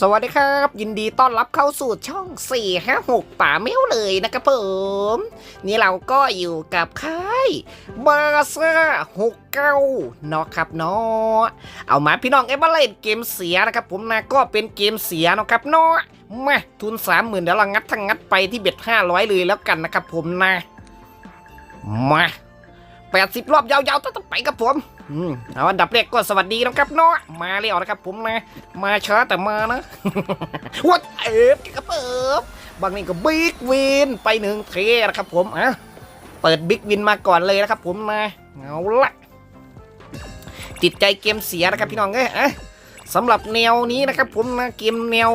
สวัสดีครับ ยินดีต้อนรับเข้าสู่ช่อง 4 5 6 ป่าเม้วเลยนะครับผม นี่เราก็อยู่กับค่ายบาซ่า69เก้าเนาะครับเนาะเอามาพี่น้องไอ้บ้าเล่นเกมเสียนะครับผมนะก็เป็นเกมเสียเนาะครับเนาะมาทุน 30,000เดี๋ยวเรางัดทั้งงัดไปที่เบ็ด500 เลยแล้วกันนะครับผมนะมา 80 รอบยาวๆต้องไปกับผมอืมเอาอันดับแรกก็สวัสดีนะครับเนาะมาแล้วนะครับ ผมนะมาช้าแต่มานะวัดเอฟครับเปิบบางนี่ก็บิ๊กวินไปหนึ่งเทนะครับ ผมอะเปิดบิ๊กวินมาก่อนเลยนะครับ ผมนะเอาละจิตใจเกมเสียนะครับพี่น้องเอ้ยอะสำหรับแนวนี้นะครับ ผมนะเกมแนว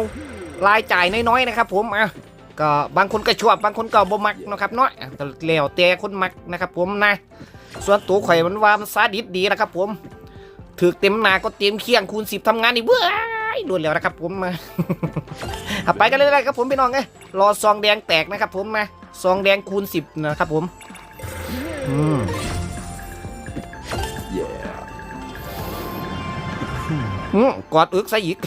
รายจ่ายน้อยๆนะครับ ผมอะก็บางคนก็ชอบบางคนก็บ่มักนะครับเนาะอะแต่แล้วแต่คนมักนะครับ ผมนะ ส่วนตัวข่อยมันว่ามันซาดิสดีนะครับผมถือเต็มหนาก็เต็มเคียงคูณสิบทำงานนี่เว้ยรวนแล้วนะครับผมมาไปกันเลยๆครับผมพี่น้องเอ้ยรอซองแดงแตกนะครับผมนะซองแดงคูณสิบนะครับผมอืมกอดอึกซะอีก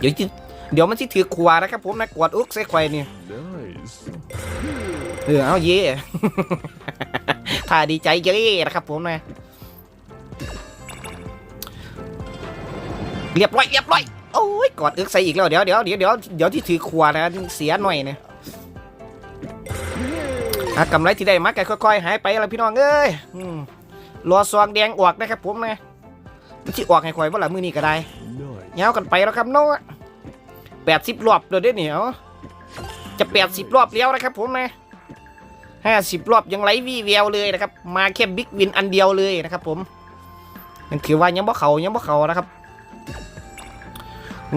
เดี๋ยวจิเดี๋ยวมันสิถือขวานะครับผมนะกอดอึกใส่ไข่เนี่ย เออเอาเย่ถ้าดีใจเย่นะครับผมนะเรียบร้อยเรียบร้อยโอ้ยกอดอึกใส่อีกแล้วเดี๋ยวเดี๋ยวเดี๋ยวเดี๋ยวเดี๋ยวที่ถือขวานะเสียหน่อยเนี่ยอะกำไรที่ได้มาก็ค่อยๆหายไปแล้วพี่น้องเอ้ยรอซองแดงออกนะครับผมนะมันที่ออกให้ข่อยว่าละมือนี้ก็ได้เงาวกันไปแล้วครับโน้แปดสิบรอบเดี๋ยวได้เหนียวจะแปดสิบรอบแล้วนะครับผมนะ ห้สิบรอบยังไรวีแววเลยนะครับ มาแค่บิ๊กวินอันเดียวเลยนะครับผมนั่นคือว่ายังบ่เขายังบ่เขานะครับ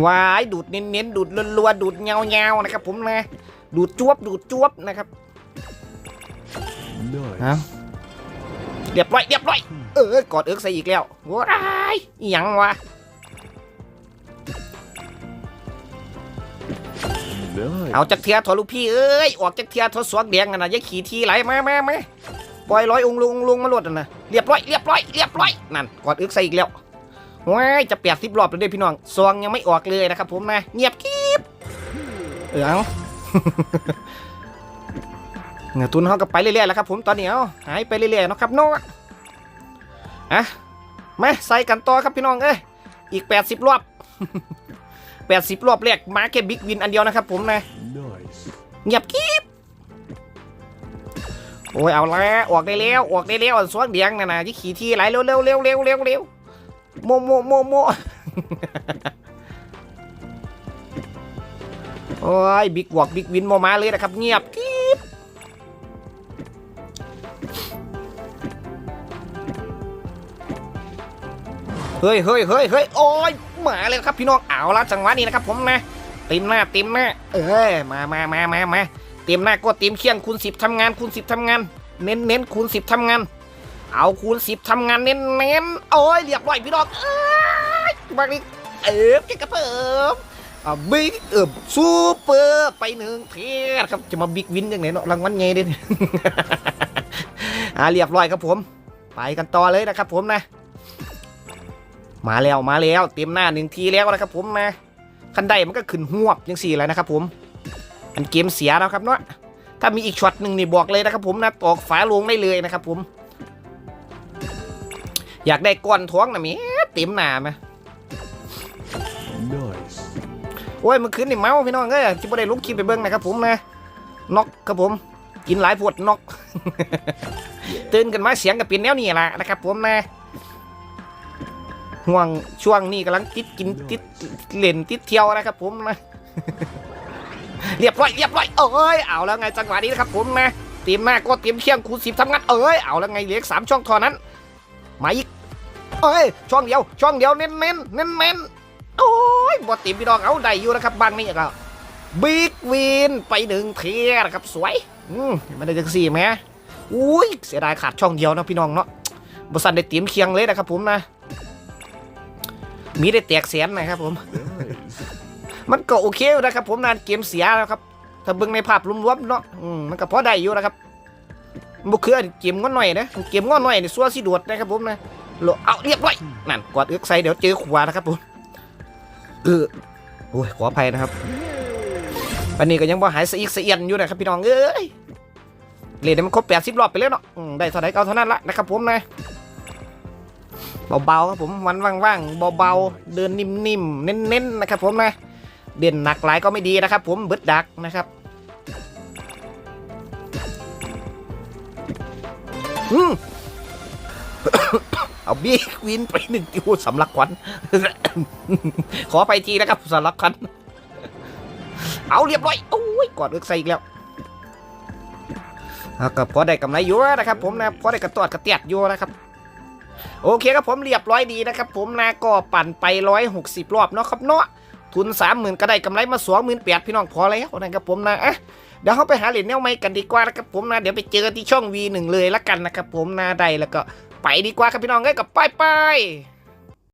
วายดูดเน้นๆดูดรัวๆดูดเงาๆนะครับ ผมนะดูดจวบดูดจวบนะครับ Nice. เอาเรียบร้อยเรียบร้อยเออกอดเอิกใส่อีกแล้วว้ายยังวะ เอาจากเทียทอลูกพี่เอ้ยออกจากเทียทอสวกแดงกันนะอย่าขี่ทีไหลมามามาปล่อยร้อยองค์ลุงลุงมาลดนะเรียบร้อยเรียบร้อยเรียบร้อยนั่นกอดอึกใส่อีกแล้วว้ายจะแปดสิบรอบแล้วเด้อพี่น้องซองยังไม่ออกเลยนะครับผมนะเงียบกีบเออเอาเงินทุนเขาก็ไปเรื่อยๆแล้วครับผมตอนนี้เอาหายไปเรื่อยๆนะครับโน้อะมาใส่กันต่อครับพี่น้องเอ้ยอีก 80 รอบ 80 รอบแรกมาแค่บิ๊กวินอันเดียวนะครับผมนะ Nice. เงียบกีบโอ้ยเอาละออกได้แล้วออกได้แล้วสวงเดียงนะนะที่ขี่ที่ไหลเร็วเร็วเร็วเร็วเร็วเร็วโมโมโมโมโอ้ยบิ๊กวอกบิ๊กวินโมมาเลยนะครับ เงียบกีบเฮ้ยเฮ้ยเฮ้ยเฮ้ยโอ้ย มาเลยครับพี่น้องเอาละจังหวะนี้นะครับผมนะเต็มหน้าเต็มหน้า เอ้ยมามามามามาเต็มหน้าก็เต็มเคียงคูณสิบทำงานคูณสิบทำงาน เน้นเน้นคูณสิบทำงาน เอาคูณสิบทำงานเน้นเน้นโอ้ยเรียบร้อยพี่น้องเอ้ยบางทีเอฟเจ๊กระเพิ่มอ่าบิ๊กเอิบซูเปอร์ไปหนึ่งเทียครับจะมาบิ๊กวินยังไงเนาะรางวัลไงเด่นอ่าเรียบร้อยครับผม ไปกันต่อเลยนะครับผมนะ มาแล้วมาแล้วเต็มหน้าหนึ่งทีแล้วนะครับผมนะคันใดมันก็ขึ้นหวบยังสี่แล้วนะครับผมอันเกมเสียแล้วครับเนาะถ้ามีอีกช็อตหนึ่งนี่บอกเลยนะครับผมนะตอกฝาลงได้เลยนะครับผม อยากได้ก้อนท้องนะเมีเต็มหนาไหม Nice. โอ้ยเมื่อคืนนี่เมาพี่น้องเอ้ยที่บ่ได้ลุกคลิปไปเบิ้งนะครับผมนะน็อกครับผม กินหลายปวดน็อกตื่นกันมาเสียงกับเป็นแนวนี้แหละนะครับผมนะ ห่วงช่วงนี้กำลังติดกินติดเล่นติดเที่ยวนะครับผมนะเรียบร้อยเรียบร้อยเอ้ยเอาแล้วไงจังหวะนี้นะครับผมนะเตรียมหน้าก็เตรียมเที่ยงคูณสิบทำงานเอ้ยเอาแล้วไงเหลืออกสามช่องเทอนั้นมาอีกเอ้ยช่องเดียวช่องเดียวเน้นเน้นเน้นเน้นโอ้ยบอติมพี่น้องเอาได้อยู่นะครับบางนี่ก็บิ๊กวินไปหนึ่งเทียนะครับสวยอืมไมันได้จังสี่ไหมอุ้ยเสียดายขาดช่องเดียวนะพี่น้องเนาะบริษัทได้เตรียมเคียงเลยนะครับผมนะ มีได้แตกแสนนะครับผม Nice. มันก็โอเคอยู่นะครับ ผมนานเกมเสียแล้วครับ ถ้าเบิ่งในภาพรวมๆเนาะอืมมันก็พอได้อยู่นะครับบุคือเกมง้อหน่อยนะเกมง้อหน่อยนี่ซัวสิโดดนะครับผมนะโลเอาเรียบร้อยนั่นกอดเอื้อกใส่เดี๋ยวเจอขวานะครับผมเออโอ้ยขออภัยนะครับ อันนี้ก็ยังบ่หายสะอีกสะเอียนอยู่นะครับพี่น้องเอ้ยเล่นให้มันครบแปดสิบรอบไปแล้วเนาะอืมได้เท่าไหร่ก็เอาเท่านั้นละนะครับผมนะ เบาๆครับผมวันว่างๆเบาๆเดินนิ่มๆเน้นๆนะครับผมนะเด่นหนักหลายก็ไม่ดีนะครับ ผมบิดดักนะครับอืมเอาบี้ควินไปหนึ่งติวสำลักควัน ขอไปทีนะครับสำลักควัน เอาเรียบร้อยโอ้ยกอดเอึกใส่อีกแล้วกับพอได้กำไรอยู่นะครับ ผมนะพอได้กระตอดกระเตียดอยู่นะครับ โอเคครับผมเรียบร้อยดีนะครับผมนะก็ปั่นไปร้อยหกสิบรอบเนาะครับเนาะทุนสามหมื่นก็ได้กำไรมาสองหมื่นแปดพี่น้องพอแล้วนะครับผมนะอะเดี๋ยวเขาไปหาเหรียญแนวใหม่กันดีกว่านะครับผมนะเดี๋ยวไปเจอกันที่ช่อง V1 เลยละกันนะครับผมนะได้แล้วก็ไปดีกว่าครับพี่น้องเอ้ยกับป้ายป้าย